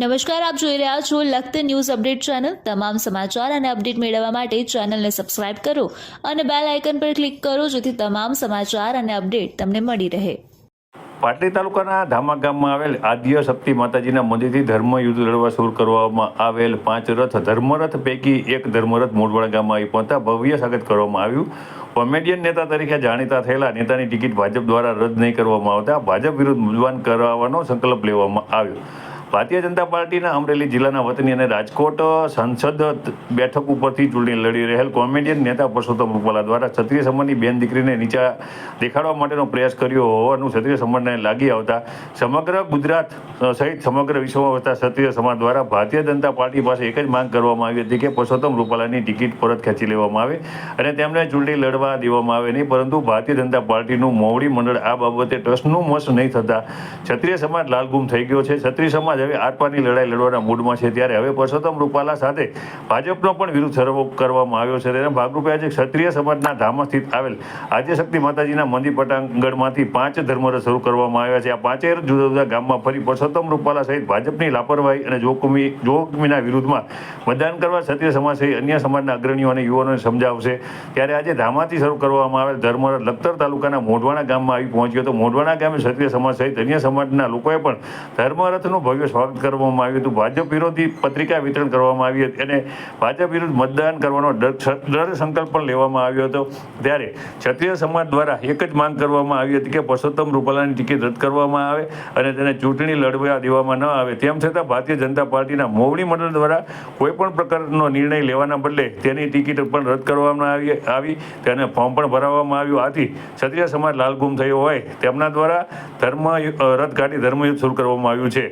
નમસ્કાર, આપ જોઈ રહ્યા છો લખત ન્યૂઝ અપડેટ ચેનલ. તમામ સમાચાર અને અપડેટ મેળવવા માટે ચેનલને સબસ્ક્રાઇબ કરો અને બેલ આઇકન પર ક્લિક કરો, જેથી તમામ સમાચાર અને અપડેટ તમને મળી રહે. પાટલી તાલુકાના ધામા ગામમાં આવેલ આદ્ય શક્તિ માતાજીના મંદિરથી ધર્મયુદ્ધ લડવા શરૂ કરવામાં આવેલ પાંચ રથ ધર્મરથ પૈકી એક ધર્મરથ મોડવાડા ગામમાં આવી પહોંચતા ભવ્ય સ્વાગત કરવામાં આવ્યું. કોમેડિયન નેતા તરીકે જાણીતા થયેલા નેતાની ટિકિટ ભાજપ દ્વારા રદ નહીં કરવામાં આવતા. ભાજપ વિરુદ્ધ મતદાન કરાવવાનો સંકલ્પ લેવામાં આવ્યો. ભારતીય જનતા પાર્ટીના અમરેલી જિલ્લાના વતની અને રાજકોટ સંસદ બેઠક ઉપરથી ચૂંટણી લડી રહેલ કોમેડિયન નેતા પરસોત્તમ રૂપાલા દ્વારા ક્ષત્રિય સમાજની બેન દીકરીને નીચા દેખાડવા માટેનો પ્રયાસ કર્યો હોવાનું ક્ષત્રિય સમાજને લાગી આવતા સમગ્ર ગુજરાત સહિત સમગ્ર વિશ્વમાં વસતા ક્ષત્રિય સમાજ દ્વારા ભારતીય જનતા પાર્ટી પાસે એક જ માંગ કરવામાં આવી હતી કે પરસોત્તમ રૂપાલાની ટિકિટ પરત ખેંચી લેવામાં આવે અને તેમને ચૂંટણી લડવા દેવામાં આવે નહીં, પરંતુ ભારતીય જનતા પાર્ટીનું મોવડી મંડળ આ બાબતે ટ્રસ્ટનું મસ નહીં થતા ક્ષત્રિય સમાજ લાલગુમ થઈ ગયો છે. ક્ષત્રિય સમાજ હવે આરપારની લડાઈ લડવાના મૂડમાં છે ત્યારે હવે પરસોત્તમ રૂપાલા સાથે ભાજપનો પણ વિરુદ્ધ સર્વ કરવામાં આવ્યો છે તેના ભાગરૂપે આજે ક્ષત્રિય સમાજના ધામમાં સ્થિત આવેલ આદ્યશક્તિ માતાજીના મંદિર પટાંગણમાંથી પાંચ ધર્મરથ શરૂ કરવામાં આવ્યા છે. આ પાંચેય જુદા જુદા ગામમાં ફરી પરસોત્તમ રૂપાલા સહિત ભાજપની લાપરવાહી અને જોખમી જોખમીના વિરુદ્ધમાં મતદાન કરવા ક્ષત્રિય સમાજ સહિત અન્ય સમાજના અગ્રણીઓ અને યુવાનોને સમજાવશે. ત્યારે આજે ધામાથી શરૂ કરવામાં આવેલ ધર્મરથ લખતર તાલુકાના મોઢવાણા ગામમાં આવી પહોંચ્યો હતો. મોઢવાણા ગામે ક્ષત્રિય સમાજ સહિત અન્ય સમાજના લોકોએ પણ ધર્મરથનું ભવ્ય સ્વાગત કરવામાં આવ્યું હતું. ભાજપ વિરોધી પત્રિકા વિતરણ કરવામાં આવી હતી અને ભાજપ વિરુદ્ધ મતદાન કરવાનો દ્રઢ સંકલ્પ પણ લેવામાં આવ્યો હતો. ત્યારે ક્ષત્રિય સમાજ દ્વારા એક જ માંગ કરવામાં આવી હતી કે પુરુષોત્તમ રૂપાલાની ટિકિટ રદ કરવામાં આવે અને તેને ચૂંટણી લડવા દેવામાં ન આવે. તેમ છતાં ભારતીય જનતા પાર્ટીના મોવડી મંડળ દ્વારા કોઈ પણ પ્રકારનો નિર્ણય લેવાના બદલે તેની ટિકિટ પણ રદ કરવામાં આવી આવી. તેને ફોર્મ પણ ભરાવવામાં આવ્યું. આથી ક્ષત્રિય સમાજ લાલગુમ થયો હોય. તેમના દ્વારા ધર્મ રદ કાઢી ધર્મયુદ્ધ શરૂ કરવામાં આવ્યું છે.